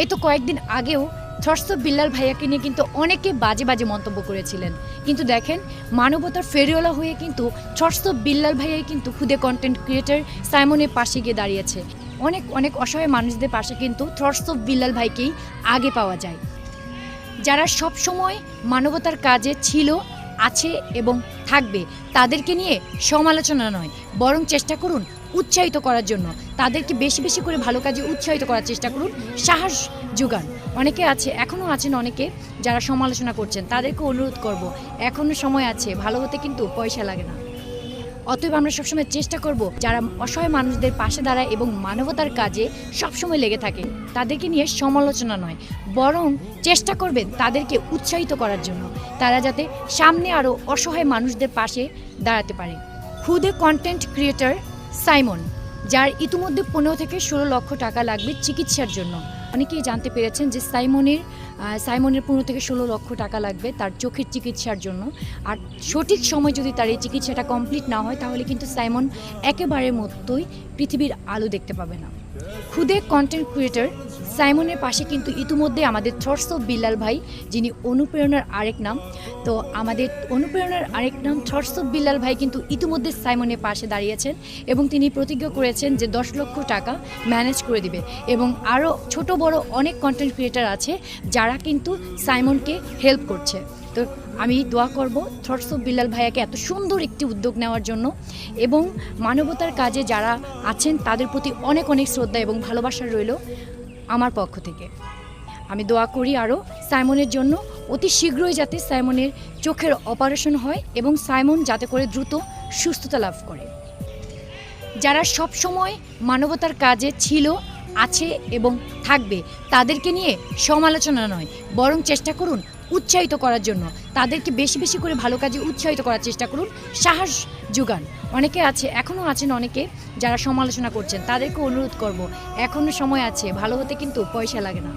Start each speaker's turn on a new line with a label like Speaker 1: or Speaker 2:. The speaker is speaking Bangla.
Speaker 1: এই তো কয়েকদিন আগেও থর্স বিল্লাল ভাইয়াকে নিয়ে কিন্তু অনেকে বাজে বাজে মন্তব্য করেছিলেন। কিন্তু দেখেন, মানবতার ফেরিওয়ালা হয়ে কিন্তু থর্স বিল্লাল ভাইয়াই কিন্তু খুদে কন্টেন্ট ক্রিয়েটার সাইমনের পাশে গিয়ে দাঁড়িয়েছে। অনেক অনেক অসহায় মানুষদের পাশে কিন্তু থর্স বিল্লাল ভাইকেই আগে পাওয়া যায়। যারা সব সময় মানবতার কাজে ছিল, আছে এবং থাকবে, তাদেরকে নিয়ে সমালোচনা নয়, বরং চেষ্টা করুন উৎসাহিত করার জন্য। তাদেরকে বেশি বেশি করে ভালো কাজে উৎসাহিত করার চেষ্টা করুন। সাহস যোগান। অনেকে আছে এখনও আছেন অনেকে যারা সমালোচনা করছেন। তাদেরকে অনুরোধ করব এখনও সময় আছে, ভালো হতে কিন্তু পয়সা লাগে না। অতএব আমরা সবসময় চেষ্টা করব, যারা অসহায় মানুষদের পাশে দাঁড়ায় এবং মানবতার কাজে সবসময় লেগে থাকে, তাদেরকে নিয়ে সমালোচনা নয়, বরং চেষ্টা করবেন তাদেরকে উৎসাহিত করার জন্য। তারা যাতে সামনে আরও অসহায় মানুষদের পাশে দাঁড়াতে পারে। খুদে কন্টেন্ট ক্রিয়েটর সাইমন, যার ইতিমধ্যে পনেরো থেকে ষোলো লক্ষ টাকা লাগবে চিকিৎসার জন্য। অনেকেই জানতে পেরেছেন যে সাইমনের সাইমনের পনেরো থেকে ষোলো লক্ষ টাকা লাগবে তার চোখের চিকিৎসার জন্য। আর সঠিক সময় যদি তার এই চিকিৎসাটা কমপ্লিট না হয়, তাহলে কিন্তু সাইমন একেবারে মতোই পৃথিবীর আলো দেখতে পাবে না। খুদে কন্টেন্ট ক্রিয়েটর সাইমনের পাশে কিন্তু ইতিমধ্যে আমাদের থ্রটস অফ বিল্লাল ভাই, যিনি অনুপ্রেরণার আরেক নাম। তো আমাদের অনুপ্রেরণার আরেক নাম থ্রটস অফ বিল্লাল ভাই কিন্তু ইতিমধ্যে সাইমনের পাশে দাঁড়িয়েছেন এবং তিনি প্রতিজ্ঞা করেছেন যে দশ লক্ষ টাকা ম্যানেজ করে দিবে। এবং আরও ছোট বড় অনেক কন্টেন্ট ক্রিয়েটার আছে, যারা কিন্তু সাইমনকে হেল্প করছে। তো আমি দোয়া করব থটস অফ বিল্লাল ভাইয়াকে এত সুন্দর একটি উদ্যোগ নেওয়ার জন্য এবং মানবতার কাজে যারা আছেন তাদের প্রতি অনেক অনেক শ্রদ্ধা এবং ভালোবাসা রইল আমার পক্ষ থেকে। আমি দোয়া করি আরও সাইমনের জন্য অতি শীঘ্রই যাতে সাইমনের চোখের অপারেশন হয় এবং সাইমন যাতে করে দ্রুত সুস্থতা লাভ করে। যারা সব সময় মানবতার কাজে ছিল আছে এবং থাকবে, তাদেরকে নিয়ে সমালোচনা নয়, বরং চেষ্টা করুন উৎসাহিত করার জন্য। তাদেরকে বেশি বেশি করে ভালো কাজে উৎসাহিত করার চেষ্টা করুন, সাহস যোগান। অনেকে আছে এখনও আছেন অনেকে যারা সমালোচনা করছেন, তাদেরকে অনুরোধ করব এখনও সময় আছে, ভালো হতে কিন্তু পয়সা লাগে না।